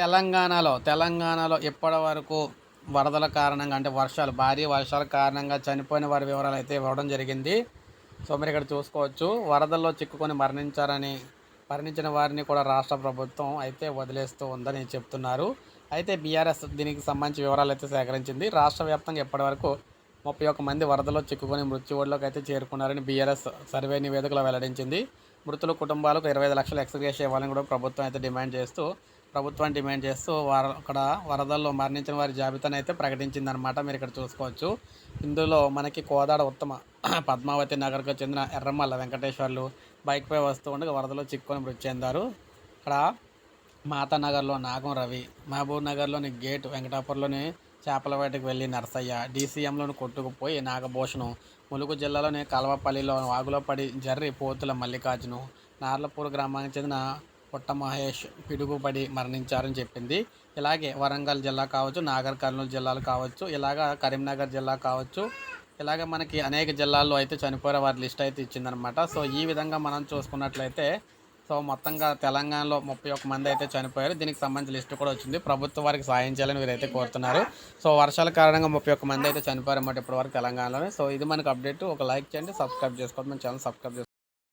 తెలంగాణలో తెలంగాణలో ఇప్పటి వరకు వరదల కారణంగా అంటే వర్షాలు భారీ వర్షాల కారణంగా చనిపోయిన వారి వివరాలు అయితే ఇవ్వడం జరిగింది. సో మీరు ఇక్కడ చూసుకోవచ్చు వరదల్లో చిక్కుకొని మరణించారని మరణించిన వారిని కూడా రాష్ట్ర ప్రభుత్వం అయితే వదిలేస్తూ ఉందని చెప్తున్నారు. అయితే బీఆర్ఎస్ దీనికి సంబంధించి వివరాలు అయితే సేకరించింది. రాష్ట్ర వ్యాప్తంగా ఇప్పటివరకు ముప్పై ఒక్క మంది వరదలో చిక్కుకొని మృత్యువుల్లోకి అయితే చేరుకున్నారని బీఆర్ఎస్ సర్వే నివేదికలో వెల్లడించింది. మృతుల కుటుంబాలకు ఇరవై ఐదు లక్షల ఎక్స్గ్రేష్ ఇవ్వాలని కూడా ప్రభుత్వం అయితే డిమాండ్ చేస్తూ ప్రభుత్వాన్ని డిమాండ్ చేస్తూ వారు అక్కడ వరదల్లో మరణించిన వారి జాబితాను అయితే ప్రకటించిందనమాట మీరు ఇక్కడ చూసుకోవచ్చు. ఇందులో మనకి కోదాడ ఉత్తమ పద్మావతి నగర్కు చెందిన ఎర్రమల్ల వెంకటేశ్వర్లు బైక్పై వస్తూ ఉండగా వరదలో చిక్కుకొని మృతి చెందారు. ఇక్కడ మాతానగర్లో నాగం రవి మహబూబ్ నగర్లోని గేట్ వెంకటాపురంలోని చేపల వేటకు వెళ్ళి నరసయ్య డీసీఎంలోని కొట్టుకుపోయి నాగభూషణం ములుగు జిల్లాలోని కలవపల్లిలో వాగులో పడి జర్రి పోతుల మల్లికార్జును నార్లపూర్ గ్రామానికి చెందిన పుట్ట మహేష్ పిడుగుపడి మరణించారని చెప్పింది. ఇలాగే వరంగల్ జిల్లా కావచ్చు నాగర్ కర్నూలు జిల్లాలు కావచ్చు ఇలాగ కరీంనగర్ జిల్లా కావచ్చు ఇలాగ మనకి అనేక జిల్లాల్లో అయితే చనిపోయిన వారి లిస్ట్ అయితే ఇచ్చిందనమాట సో ఈ విధంగా మనం చూసుకున్నట్లయితే సో మొత్తంగా తెలంగాణలో ముప్పై ఒక్క మంది అయితే చనిపోయారు. దీనికి సంబంధించి లిస్ట్ కూడా వచ్చింది. ప్రభుత్వం వారికి సాయం చేయాలని వీరైతే కోరుతున్నారు. సో వర్షాల కారణంగా ముప్పై ఒక్క మంది అయితే చనిపోయారు అన్నమాట ఇప్పటివరకు తెలంగాణలోనే. సో ఇది మనకు అప్డేట్. ఒక లైక్ చేయండి సబ్స్క్రైబ్ చేసుకోండి. మన ఛానల్ సబ్స్క్రైబ్ చేసుకోండి.